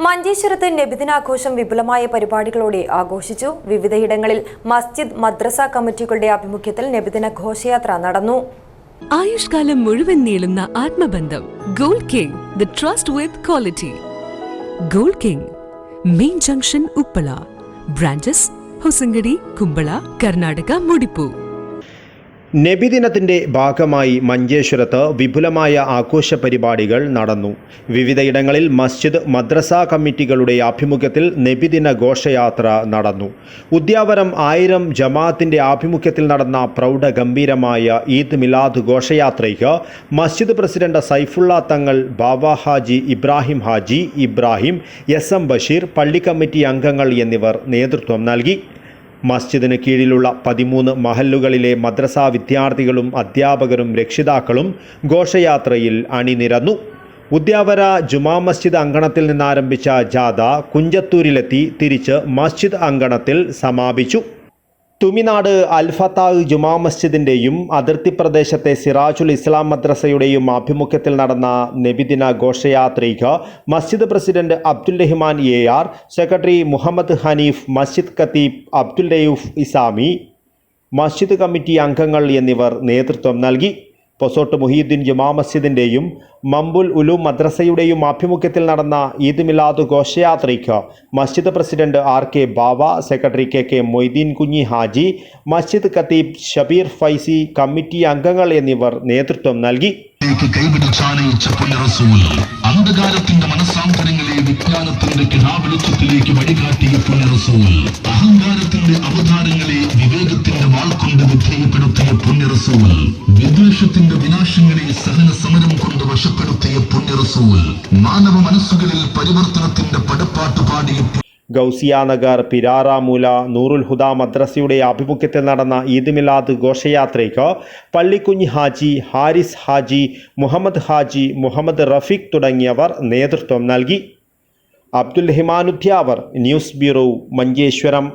മഞ്ചേശ്വരത്ത് നബിദിനാഘോഷം വിപുലമായ പരിപാടികളോടെ ആഘോഷിച്ചു. വിവിധയിടങ്ങളിൽ മസ്ജിദ് മദ്രസ കമ്മിറ്റികളുടെ ആഭിമുഖ്യത്തിൽ നബിദിന ഘോഷയാത്ര നടന്നു. ആയുഷ്കാലം മുഴുവൻ നീളുന്ന ആത്മബന്ധം gold king the trust with quality. Gold king main junction Uppala branches Hosangadi Kumbla Karnataka മുടിപ്പൂ. നബിദിനത്തിന്റെ ഭാഗമായി മഞ്ചേശ്വരത്ത് വിപുലമായ ആഘോഷ പരിപാടികൾ നടന്നു. വിവിധയിടങ്ങളിൽ മസ്ജിദ് മദ്രസ കമ്മിറ്റികളുടെ ആഭിമുഖ്യത്തിൽ നബിദിന ഘോഷയാത്ര നടന്നു. ഉദ്യാവരം ആയിരം ജമാഅത്തിന്റെ ആഭിമുഖ്യത്തിൽ നടന്ന പ്രൗഢ ഗംഭീരമായ ഈദ് മിലാദ് ഘോഷയാത്രയ്ക്ക് മസ്ജിദ് president Saifulla Thangal Baba Haji Ibrahim Haji Ibrahim S M Basheer പള്ളി കമ്മിറ്റി അംഗങ്ങൾ എന്നിവർ നേതൃത്വം നൽകി. മസ്ജിദിന് കീഴിലുള്ള പതിമൂന്ന് മഹല്ലുകളിലെ മദ്രസ വിദ്യാർത്ഥികളും അധ്യാപകരും രക്ഷിതാക്കളും ഘോഷയാത്രയിൽ അണിനിരന്നു. ഉദ്യാവര ജുമാ മസ്ജിദ് അങ്കണത്തിൽ നിന്നാരംഭിച്ച ജാഥ കുഞ്ചത്തൂരിലെത്തി തിരിച്ച് മസ്ജിദ് അങ്കണത്തിൽ സമാപിച്ചു. തുമിനാട് അൽഫത്താഹ് ജുമാ മസ്ജിദിന്റെയും അതിർത്തി പ്രദേശത്തെ സിറാജുൽ ഇസ്ലാം മദ്രസയുടെയും ആഭിമുഖ്യത്തിൽ നടന്ന നബിദിന ഘോഷയാത്രയ്ക്ക് മസ്ജിദ് president Abdul Rahman A R secretary Muhammad Hanif മസ്ജിദ് ഖത്തീബ് അബ്ദുൽ റയൂഫ് ഇസാമി മസ്ജിദ് കമ്മിറ്റി അംഗങ്ങൾ എന്നിവർ നേതൃത്വം നൽകി. പൊസോട്ട് മുഹീദ്ദീൻ ജുമാ മസ്ജിദിന്റെയും മമ്പുൽ ഉലൂം മദ്രസയുടെയും ആഭിമുഖ്യത്തിൽ നടന്ന ഈദ് മിലാദ് ഘോഷയാത്രയ്ക്ക് മസ്ജിദ് president R K Bava secretary K K Moideen Kunhi Haji മസ്ജിദ് ഖത്തീബ് ഷബീർ ഫൈസി കമ്മിറ്റി അംഗങ്ങൾ എന്നിവർ നേതൃത്വം നൽകി. ലേക്ക് കൈപിടിച്ചാനയിച്ച പുണ്യറസൂൽ അന്ധകാരത്തിന്റെ മനസ്സാന്തരങ്ങളെ വിജ്ഞാനത്തിന്റെ കിടാവെളിച്ചത്തിലേക്ക് വഴികാട്ടിയ പുണ്യറസൂൽ അഹങ്കാരത്തിന്റെ അവതാരങ്ങളെ വിവേകത്തിന്റെ വാൾ കൊണ്ട് വിധേയപ്പെടുത്തിയ പുണ്യറസൂൽ വിദ്വേഷത്തിന്റെ വിനാശങ്ങളെ സഹന സമരം കൊണ്ട് വശപ്പെടുത്തിയ പുണ്യറസൂൽ മാനവ മനസ്സുകളിൽ പരിവർത്തനത്തിന്റെ പടപ്പാട്ട് പാടിയ ഗൗസിയ നഗർ പിരാറാമൂല നൂറുൽ ഹുദ മദ്രസയുടെ ആഭിമുഖ്യത്തിൽ നടന്ന ഈദ് മിലാദ് ഘോഷയാത്രയ്ക്ക് പള്ളിക്കുഞ്ഞ് ഹാജി ഹാരിസ് ഹാജി മുഹമ്മദ് ഹാജി മുഹമ്മദ് റഫീഖ് തുടങ്ങിയവർ നേതൃത്വം നൽകി. അബ്ദുൽ ഹിമാനുദ്ധ്യാവർ ന്യൂസ് ബ്യൂറോ മഞ്ചേശ്വരം.